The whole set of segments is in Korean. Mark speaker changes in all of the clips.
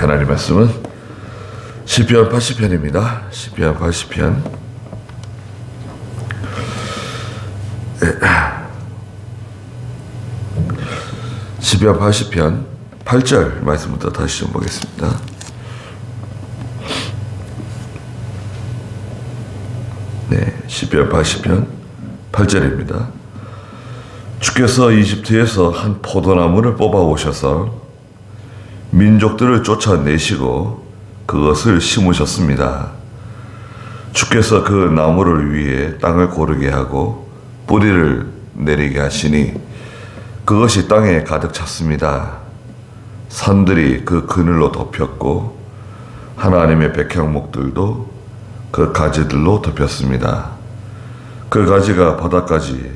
Speaker 1: 하나님 말씀은 시편 80편입니다. 시편 80편. 시편 80편 8절 말씀부터 다시 좀 보겠습니다. 네, 시편 80편 8절입니다. 주께서 이집트에서 한 포도나무를 뽑아 오셔서 민족들을 쫓아내시고 그것을 심으셨습니다. 주께서 그 나무를 위해 땅을 고르게 하고 뿌리를 내리게 하시니 그것이 땅에 가득 찼습니다. 산들이 그 그늘로 덮였고 하나님의 백향목들도 그 가지들로 덮였습니다. 그 가지가 바닥까지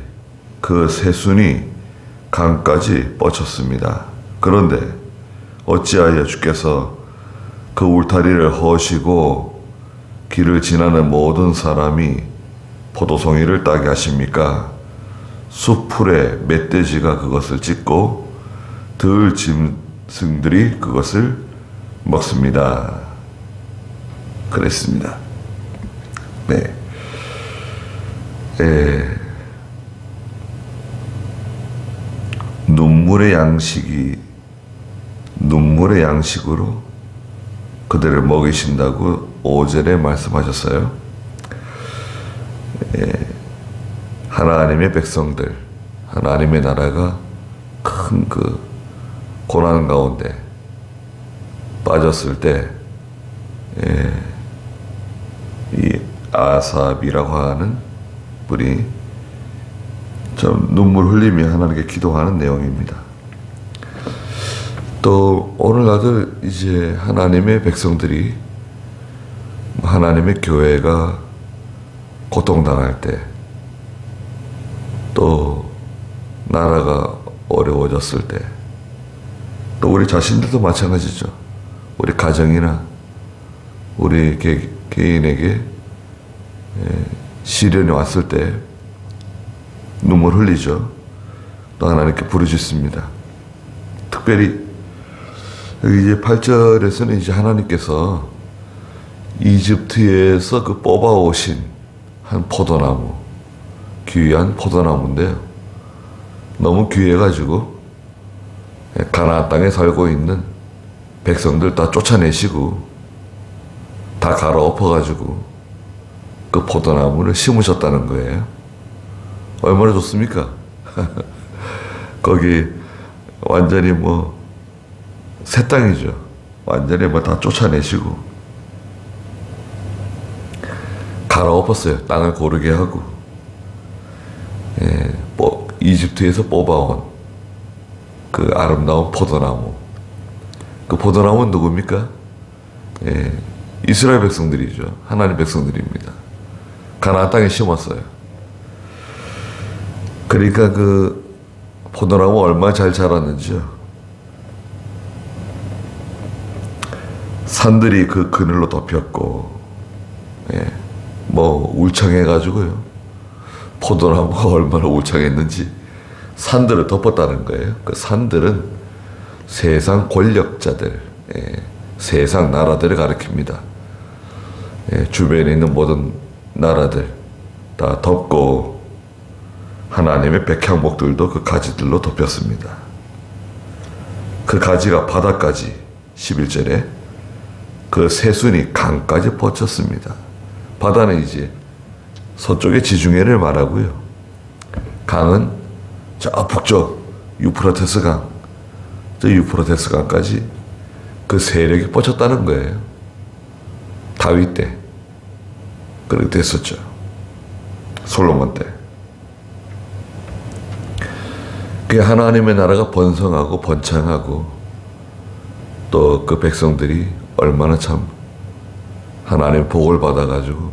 Speaker 1: 그 새순이 강까지 뻗쳤습니다. 그런데 어찌하여 주께서 그 울타리를 허시고 길을 지나는 모든 사람이 포도송이를 따게 하십니까? 숲풀에 멧돼지가 그것을 찢고 들 짐승들이 그것을 먹습니다. 그랬습니다. 네. 에, 눈물의 양식이 눈물의 양식으로 그들을 먹이신다고 5절에 말씀하셨어요. 예, 하나님의 백성들, 하나님의 나라가 큰 그 고난 가운데 빠졌을 때, 예, 이 아삽이라고 하는 분이 좀 눈물 흘리며 하나님께 기도하는 내용입니다. 또 오늘날도 이제 하나님의 백성들이 하나님의 교회가 고통당할 때 또 나라가 어려워졌을 때 또 우리 자신들도 마찬가지죠. 우리 가정이나 우리 개, 개인에게 예, 시련이 왔을 때 눈물 흘리죠. 또 하나님께 부르짖습니다. 특별히 이제 8절에서는 이제 하나님께서 이집트에서 그 뽑아 오신 한 포도나무, 귀한 포도나무인데요. 너무 귀해가지고 가나안 땅에 살고 있는 백성들 다 쫓아내시고 다 갈아엎어가지고 그 포도나무를 심으셨다는 거예요. 얼마나 좋습니까? 거기 완전히 뭐 새 땅이죠. 완전히 뭐 다 쫓아내시고 갈아엎었어요. 땅을 고르게 하고 예, 뭐 이집트에서 뽑아온 그 아름다운 포도나무. 그 포도나무는 누굽니까? 예, 이스라엘 백성들이죠. 하나님 백성들입니다. 가나안 땅에 심었어요. 그러니까 그 포도나무 얼마나 잘 자랐는지요. 산들이 그 그늘로 덮였고, 예, 뭐 울창해가지고요. 포도나무가 얼마나 울창했는지 산들을 덮었다는 거예요. 그 산들은 세상 권력자들, 예, 세상 나라들을 가리킵니다. 예, 주변에 있는 모든 나라들 다 덮고 하나님의 백향목들도 그 가지들로 덮였습니다. 그 가지가 바닥까지 11절에 그 새순이 강까지 뻗쳤습니다. 바다는 이제 서쪽의 지중해를 말하고요. 강은 저 북쪽 유프라테스 강, 저 유프라테스 강까지 그 세력이 뻗쳤다는 거예요. 다윗 때 그렇게 됐었죠. 솔로몬 때. 그 하나님의 나라가 번성하고 번창하고 또 그 백성들이 얼마나 참 하나님 복을 받아가지고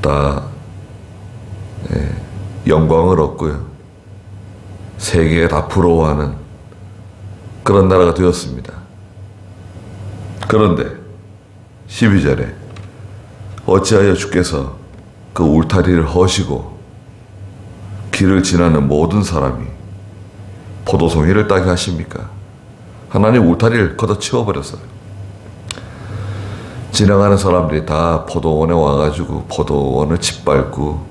Speaker 1: 다 예, 영광을 얻고요. 세계에 다 부러워하는 그런 나라가 되었습니다. 그런데 12절에 어찌하여 주께서 그 울타리를 허시고 길을 지나는 모든 사람이 포도송이를 따게 하십니까? 하나님 울타리를 걷어치워버렸어요. 지나가는 사람들이 다 포도원에 와가지고 포도원을 짓밟고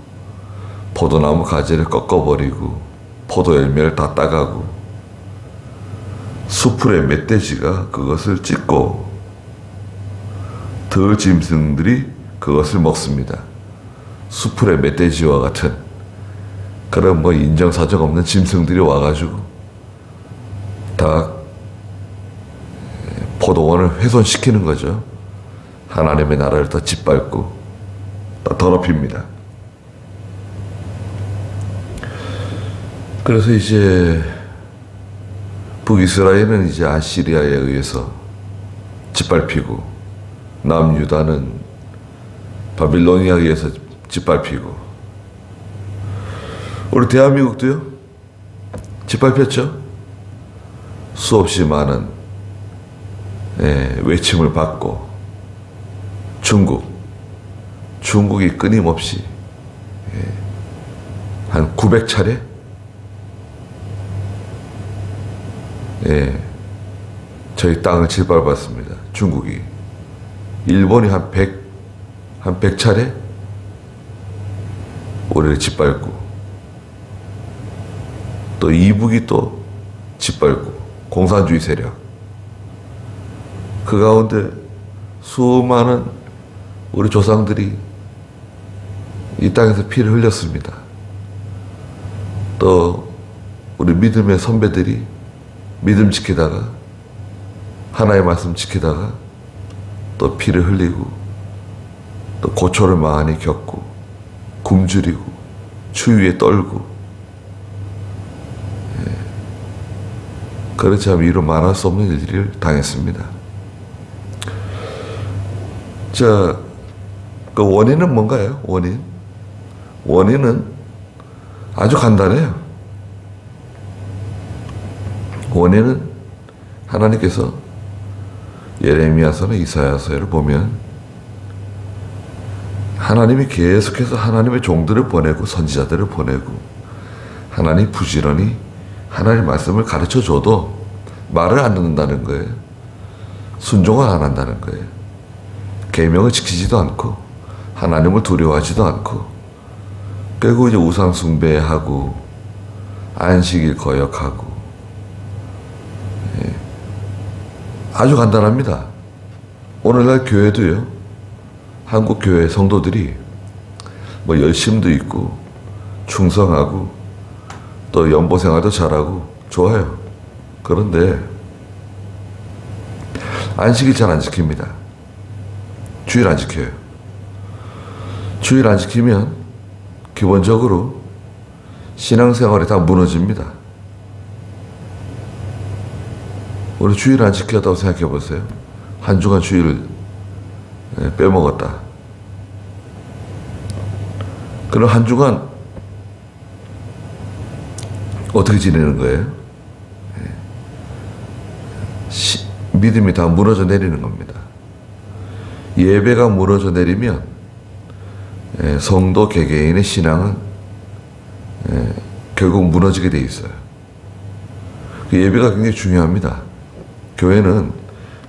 Speaker 1: 포도나무 가지를 꺾어버리고 포도 열매를 다 따가고 수풀의 멧돼지가 그것을 찢고 더 짐승들이 그것을 먹습니다. 수풀의 멧돼지와 같은 그런 뭐 인정사정 없는 짐승들이 와가지고 다 포도원을 훼손시키는 거죠. 하나님의 나라를 더 짓밟고 더 더럽힙니다. 그래서 이제 북이스라엘은 이제 아시리아에 의해서 짓밟히고 남유다는 바빌로니아에 의해서 짓밟히고 우리 대한민국도요 짓밟혔죠 수없이 많은 예, 외침을 받고 중국 중국이 끊임없이 예, 한 900차례 예, 저희 땅을 짓밟았습니다. 중국이. 일본이 한 100, 한 100차례 우리를 짓밟고, 또 이북이 또 짓밟고, 공산주의 세력. 그 가운데 수많은 우리 조상들이 이 땅에서 피를 흘렸습니다. 또 우리 믿음의 선배들이 믿음 지키다가 하나의 말씀 지키다가 또 피를 흘리고 또 고초를 많이 겪고 굶주리고 추위에 떨고 예. 그렇지 않으면 이루 말할 수 없는 일들을 당했습니다. 자, 그 원인은 뭔가요? 원인? 원인은 아주 간단해요. 원인은 하나님께서 예레미야서나 이사야서를 보면 하나님이 계속해서 하나님의 종들을 보내고 선지자들을 보내고 하나님 부지런히 하나님 말씀을 가르쳐 줘도 말을 안 듣는다는 거예요. 순종을 안 한다는 거예요. 계명을 지키지도 않고 하나님을 두려워하지도 않고 결국 이제 우상 숭배하고 안식일 거역하고 아주 간단합니다. 오늘날 교회도요, 한국 교회 성도들이 뭐 열심도 있고, 충성하고, 또 연보 생활도 잘하고, 좋아요. 그런데, 안식일 잘 안 지킵니다. 주일 안 지켜요. 주일 안 지키면, 기본적으로 신앙생활이 다 무너집니다. 우리 주일 안 지켰다고 생각해 보세요. 한 주간 주일을 예, 빼먹었다. 그럼 한 주간 어떻게 지내는 거예요? 예. 시- 믿음이 다 무너져 내리는 겁니다. 예배가 무너져 내리면 예, 성도 개개인의 신앙은 예, 결국 무너지게 돼 있어요. 그 예배가 굉장히 중요합니다. 교회는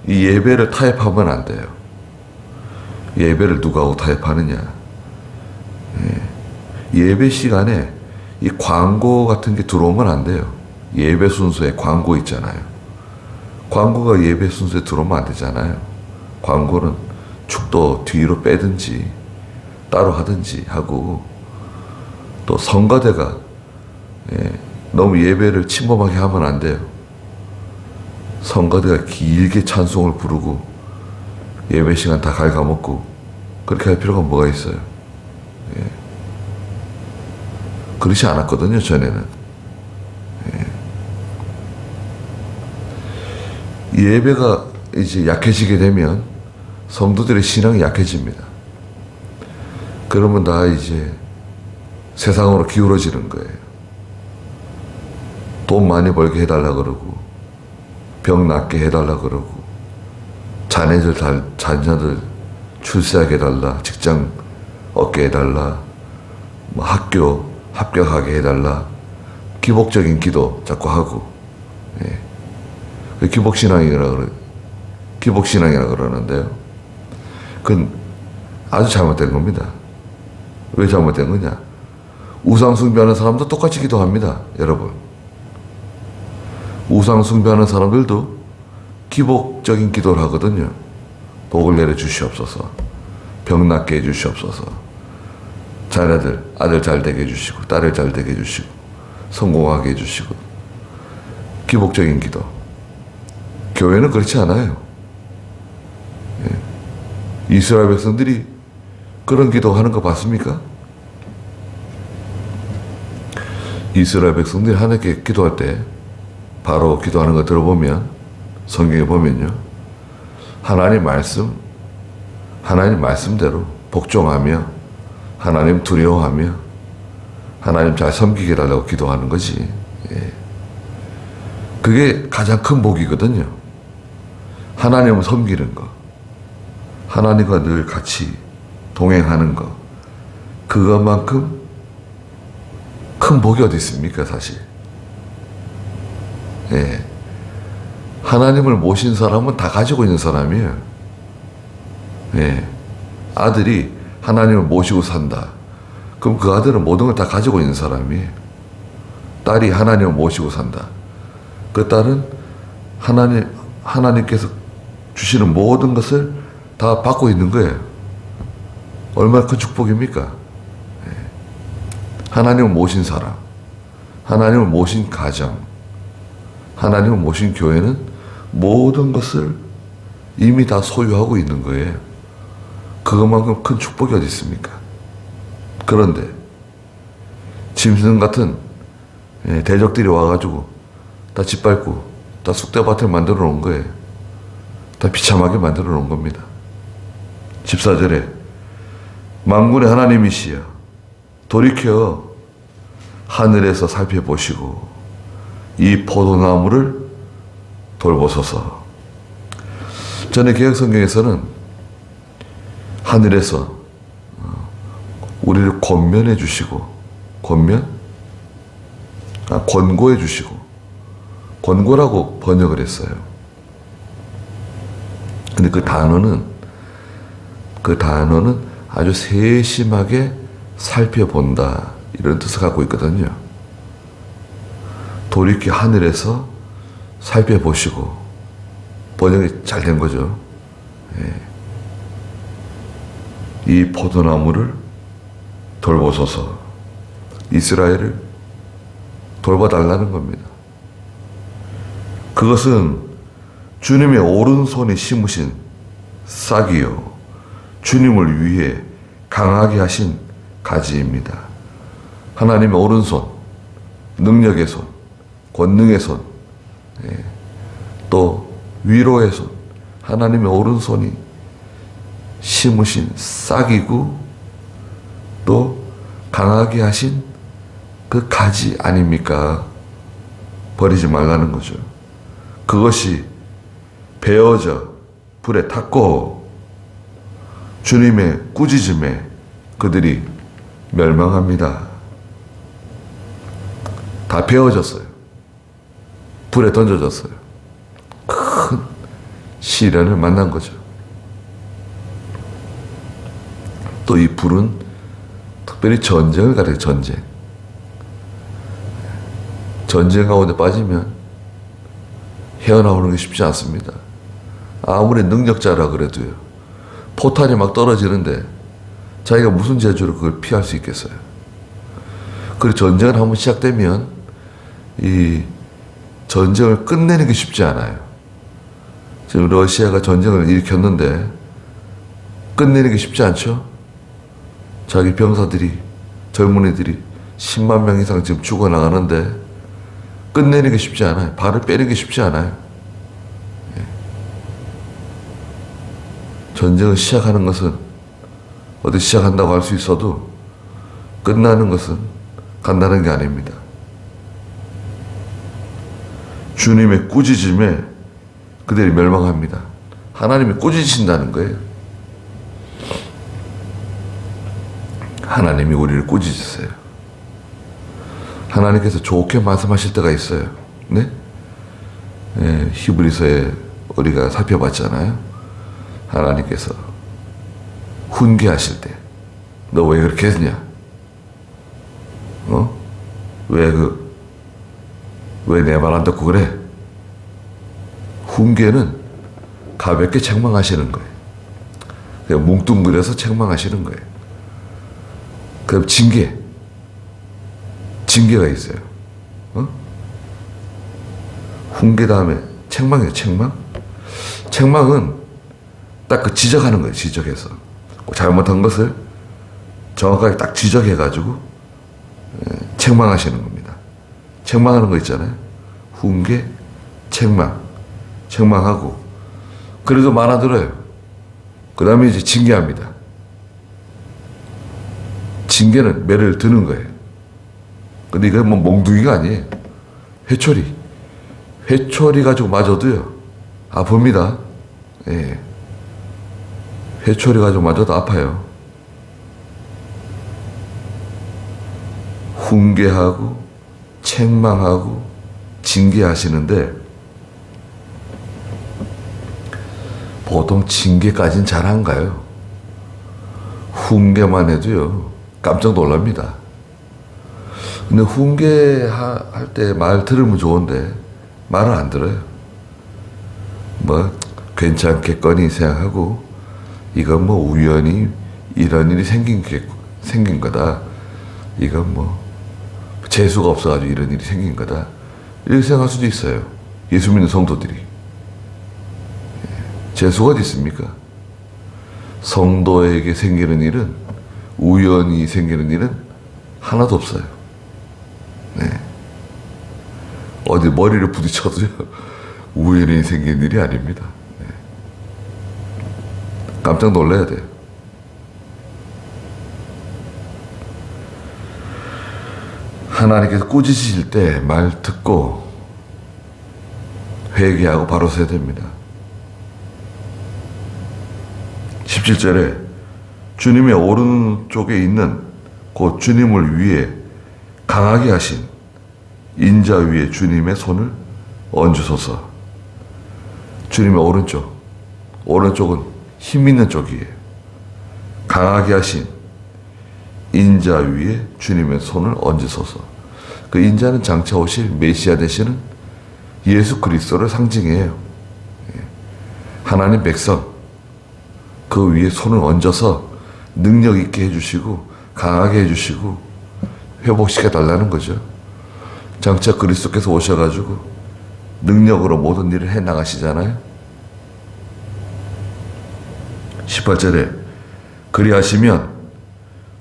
Speaker 1: 이 예배를 타협하면 안 돼요. 예배를 누가 타협하느냐. 예. 예배 시간에 이 광고 같은 게 들어오면 안 돼요. 예배 순서에 광고 있잖아요. 광고가 예배 순서에 들어오면 안 되잖아요. 광고는 축도 뒤로 빼든지 따로 하든지 하고 또 성가대가 예, 너무 예배를 침범하게 하면 안 돼요. 성가대가 길게 찬송을 부르고 예배 시간 다 갉아먹고 그렇게 할 필요가 뭐가 있어요? 예. 그렇지 않았거든요 전에는 예. 예배가 이제 약해지게 되면 성도들의 신앙이 약해집니다. 그러면 다 이제 세상으로 기울어지는 거예요. 돈 많이 벌게 해달라 그러고 병 낫게 해달라 그러고 자녀들 달, 자녀들 출세하게 해달라 직장 얻게 해달라 뭐 학교 합격하게 해달라 기복적인 기도 자꾸 하고 예. 기복신앙이라 그러 기복신앙이라 그러는데요. 그건 아주 잘못된 겁니다. 왜 잘못된 거냐? 우상 숭배하는 사람도 똑같이 기도합니다, 여러분. 우상 숭배하는 사람들도 기복적인 기도를 하거든요. 복을 내려 주시옵소서. 병 낫게 해 주시옵소서. 자녀들, 아들 잘 되게 해 주시고, 딸을 잘 되게 해 주시고, 성공하게 해 주시고. 기복적인 기도. 교회는 그렇지 않아요. 예. 이스라엘 백성들이 그런 기도하는 거 봤습니까? 이스라엘 백성들이 하나님께 기도할 때 바로 기도하는 거 들어보면 성경에 보면요. 하나님 말씀, 하나님 말씀대로 복종하며 하나님 두려워하며 하나님 잘 섬기게 해달라고 기도하는 거지. 예. 그게 가장 큰 복이거든요. 하나님을 섬기는 거. 하나님과 늘 같이 동행하는 거. 그것만큼 큰 복이 어디 있습니까, 사실. 예. 하나님을 모신 사람은 다 가지고 있는 사람이에요. 예. 아들이 하나님을 모시고 산다. 그럼 그 아들은 모든 걸 다 가지고 있는 사람이에요. 딸이 하나님을 모시고 산다. 그 딸은 하나님, 하나님께서 주시는 모든 것을 다 받고 있는 거예요. 얼마나 큰 축복입니까? 예. 하나님을 모신 사람, 하나님을 모신 가정, 하나님을 모신 교회는 모든 것을 이미 다 소유하고 있는 거예요. 그것만큼 큰 축복이 어디 있습니까? 그런데 짐승 같은 예, 대적들이 와가지고 다 짓밟고 다 쑥대밭을 만들어 놓은 거예요. 다 비참하게 만들어 놓은 겁니다. 14절에 만군의 하나님이시여 돌이켜 하늘에서 살펴보시고 이 포도나무를 돌보소서. 전에 개혁성경에서는 하늘에서 어, 우리를 권면해 주시고 권면? 아, 권고해 주시고 권고라고 번역을 했어요. 근데 그 단어는 그 단어는 아주 세심하게 살펴본다 이런 뜻을 갖고 있거든요. 돌이켜 하늘에서 살펴보시고 번역이 잘 된 거죠. 예. 이 포도나무를 돌보소서 이스라엘을 돌봐달라는 겁니다. 그것은 주님의 오른손이 심으신 싹이요. 주님을 위해 강하게 하신 가지입니다. 하나님의 오른손, 능력의 손, 권능의 손, 예, 또 위로의 손, 하나님의 오른손이 심으신 싹이고 또 강하게 하신 그 가지 아닙니까? 버리지 말라는 거죠. 그것이 베어져 불에 탔고 주님의 꾸짖음에 그들이 멸망합니다. 다 베어졌어요. 불에 던져졌어요. 큰 시련을 만난 거죠. 또 이 불은 특별히 전쟁을 가리켜 전쟁. 전쟁 가운데 빠지면 헤어나오는 게 쉽지 않습니다. 아무리 능력자라 그래도요. 포탄이 막 떨어지는데 자기가 무슨 재주로 그걸 피할 수 있겠어요. 그리고 전쟁을 한번 시작되면 이 전쟁을 끝내는 게 쉽지 않아요. 지금 러시아가 전쟁을 일으켰는데 끝내는 게 쉽지 않죠? 자기 병사들이 젊은이들이 10만 명 이상 지금 죽어나가는데 끝내는 게 쉽지 않아요. 발을 빼는 게 쉽지 않아요. 전쟁을 시작하는 것은 어디 시작한다고 할 수 있어도 끝나는 것은 간단한 게 아닙니다. 주님의 꾸짖음에 그들이 멸망합니다. 하나님이 꾸짖으신다는 거예요. 하나님이 우리를 꾸짖으세요. 하나님께서 좋게 말씀하실 때가 있어요. 네? 예, 히브리서에 우리가 살펴봤잖아요. 하나님께서 훈계하실 때, 너 왜 그렇게 했냐? 어? 왜 그, 왜 내 말 안 듣고 그래? 훈계는 가볍게 책망하시는 거예요. 그냥 뭉뚱그려서 책망하시는 거예요. 그럼 징계. 징계가 있어요. 어? 훈계 다음에 책망이에요, 책망? 책망은 딱 그 지적하는 거예요, 지적해서. 잘못한 것을 정확하게 딱 지적해가지고 예, 책망하시는 겁니다. 책망하는 거 있잖아요. 훈계, 책망. 책망하고. 그래도 말아들어요. 그 다음에 이제 징계합니다. 징계는 매를 드는 거예요. 근데 이건 뭐 몽둥이가 아니에요. 회초리. 회초리 가지고 맞아도요. 아픕니다. 예. 회초리 가지고 맞아도 아파요. 훈계하고, 책망하고, 징계하시는데, 보통 징계까지는 잘안 가요. 훈계만 해도요, 깜짝 놀랍니다. 근데 훈계할 때 말 들으면 좋은데, 말을 안 들어요. 뭐, 괜찮겠거니 생각하고, 이건 뭐 우연히 이런 일이 생긴, 게, 생긴 거다. 이건 뭐, 재수가 없어가지고 이런 일이 생긴 거다. 이렇게 생각할 수도 있어요. 예수 믿는 성도들이. 재수가 어디 있습니까? 성도에게 생기는 일은 우연히 생기는 일은 하나도 없어요. 네. 어디 머리를 부딪혀도요 우연히 생긴 일이 아닙니다. 네. 깜짝 놀라야 돼요. 하나님께서 꾸짖으실 때 말 듣고 회개하고 바로 서야 됩니다. 17절에 주님의 오른쪽에 있는 곧 주님을 위해 강하게 하신 인자 위에 주님의 손을 얹으소서. 주님의 오른쪽. 오른쪽은 힘 있는 쪽이에요. 강하게 하신 인자 위에 주님의 손을 얹으소서. 그 인자는 장차 오실 메시아 되시는 예수 그리스도를 상징해요. 예. 하나님 백성 그 위에 손을 얹어서 능력 있게 해주시고 강하게 해주시고 회복시켜 달라는 거죠. 장차 그리스도께서 오셔가지고 능력으로 모든 일을 해 나가시잖아요. 18절에 그리하시면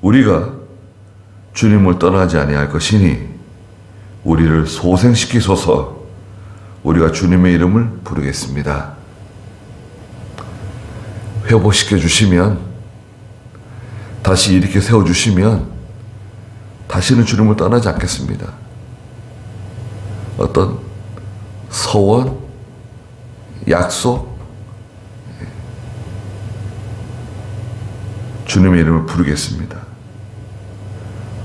Speaker 1: 우리가 주님을 떠나지 아니할 것이니 우리를 소생시키소서 우리가 주님의 이름을 부르겠습니다. 회복시켜 주시면 다시 이렇게 세워 주시면 다시는 주님을 떠나지 않겠습니다. 어떤 서원, 약속, 주님의 이름을 부르겠습니다.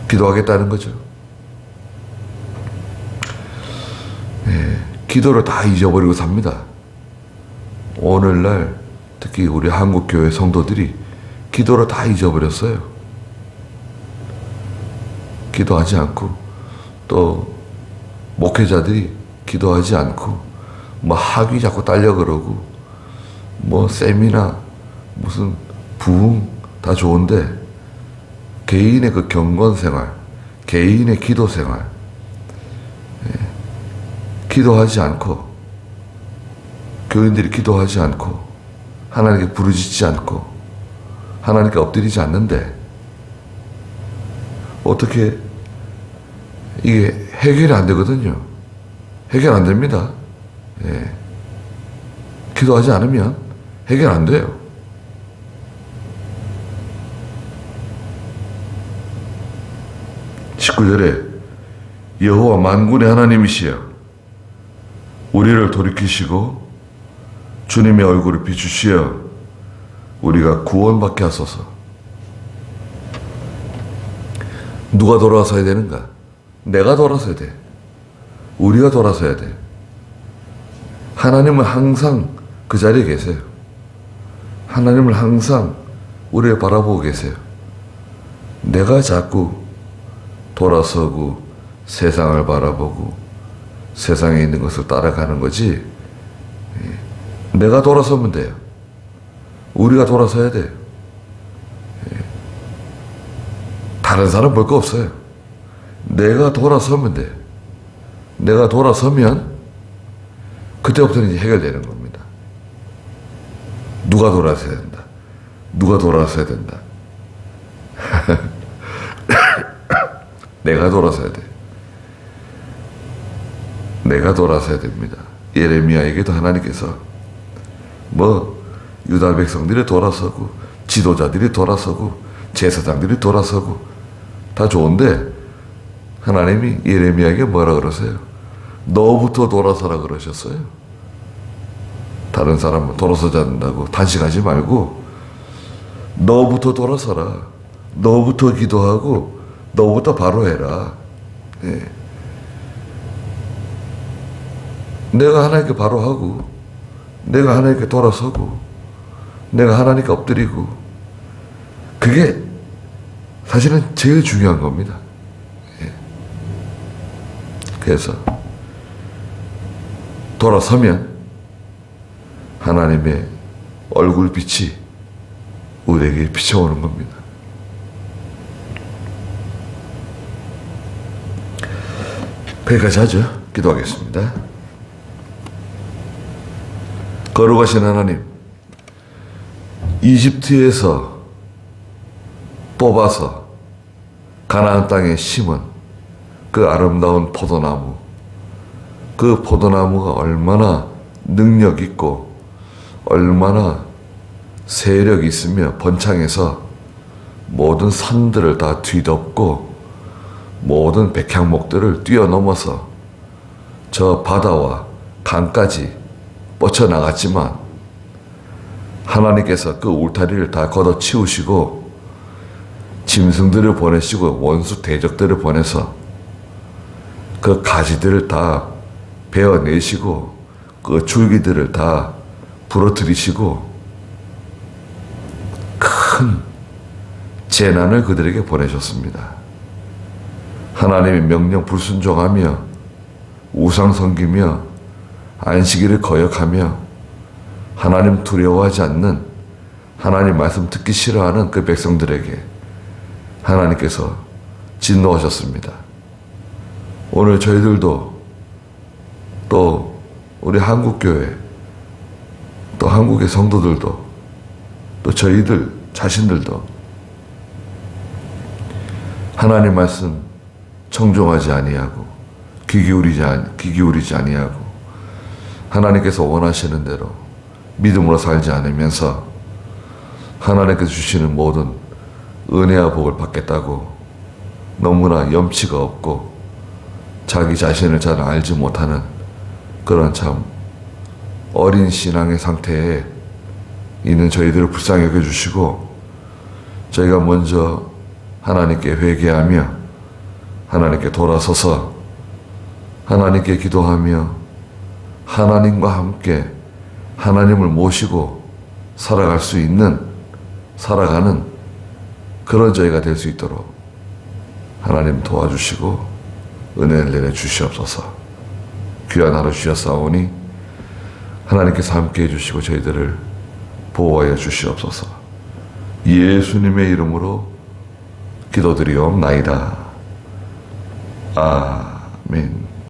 Speaker 1: 기도하겠다는 거죠. 예, 기도를 다 잊어버리고 삽니다. 오늘날 특히 우리 한국 교회 성도들이 기도를 다 잊어버렸어요. 기도하지 않고 또 목회자들이 기도하지 않고 뭐 학위 자꾸 딸려 그러고 뭐 세미나 무슨 부흥 다 좋은데 개인의 그 경건 생활, 개인의 기도 생활, 예, 기도하지 않고 교인들이 기도하지 않고 하나님께 부르짖지 않고 하나님께 엎드리지 않는데 어떻게 이게 해결이 안 되거든요. 해결 안 됩니다. 예. 기도하지 않으면 해결 안 돼요. 십구 절에 여호와 만군의 하나님이시여 우리를 돌이키시고 주님의 얼굴을 비추시어 우리가 구원받게 하소서. 누가 돌아서야 되는가? 내가 돌아서야 돼. 우리가 돌아서야 돼. 하나님은 항상 그 자리에 계세요. 하나님을 항상 우리를 바라보고 계세요. 내가 자꾸 돌아서고 세상을 바라보고 세상에 있는 것을 따라가는 거지. 예. 내가 돌아서면 돼요. 우리가 돌아서야 돼요. 예. 다른 사람 볼 거 없어요. 내가 돌아서면 돼요. 내가 돌아서면 그때부터는 이제 해결되는 겁니다. 누가 돌아서야 된다. 누가 돌아서야 된다. 내가 돌아서야 돼. 내가 돌아서야 됩니다. 예레미야에게도 하나님께서 뭐 유다 백성들이 돌아서고 지도자들이 돌아서고 제사장들이 돌아서고 다 좋은데 하나님이 예레미야에게 뭐라 그러세요? 너부터 돌아서라 그러셨어요. 다른 사람은 돌아서지 않는다고 단식하지 말고 너부터 돌아서라. 너부터 기도하고 너부터 바로 해라. 예. 내가 하나님께 바로 하고 내가 하나님께 돌아서고 내가 하나님께 엎드리고 그게 사실은 제일 중요한 겁니다. 예. 그래서 돌아서면 하나님의 얼굴빛이 우리에게 비춰오는 겁니다. 거기까지 하죠. 기도하겠습니다. 거룩하신 하나님, 이집트에서 뽑아서 가나안 땅에 심은 그 아름다운 포도나무, 그 포도나무가 얼마나 능력 있고 얼마나 세력이 있으며 번창해서 모든 산들을 다 뒤덮고 모든 백향목들을 뛰어넘어서 저 바다와 강까지 뻗쳐나갔지만 하나님께서 그 울타리를 다 걷어치우시고 짐승들을 보내시고 원수 대적들을 보내서 그 가지들을 다 베어내시고 그 줄기들을 다 부러뜨리시고 큰 재난을 그들에게 보내셨습니다. 하나님의 명령 불순종하며 우상 섬기며 안식일을 거역하며 하나님 두려워하지 않는 하나님 말씀 듣기 싫어하는 그 백성들에게 하나님께서 진노하셨습니다. 오늘 저희들도 또 우리 한국교회 또 한국의 성도들도 또 저희들 자신들도 하나님 말씀 청종하지 아니하고 귀 기울이지 귀 기울이지 아니하고 하나님께서 원하시는 대로 믿음으로 살지 않으면서 하나님께서 주시는 모든 은혜와 복을 받겠다고 너무나 염치가 없고 자기 자신을 잘 알지 못하는 그런 참 어린 신앙의 상태에 있는 저희들을 불쌍히 여겨주시고 저희가 먼저 하나님께 회개하며 하나님께 돌아서서 하나님께 기도하며 하나님과 함께 하나님을 모시고 살아갈 수 있는 살아가는 그런 저희가 될 수 있도록 하나님 도와주시고 은혜를 내려 주시옵소서 귀한 하루 주셨사오니 하나님께서 함께 해주시고 저희들을 보호하여 주시옵소서 예수님의 이름으로 기도드리옵나이다. 아멘.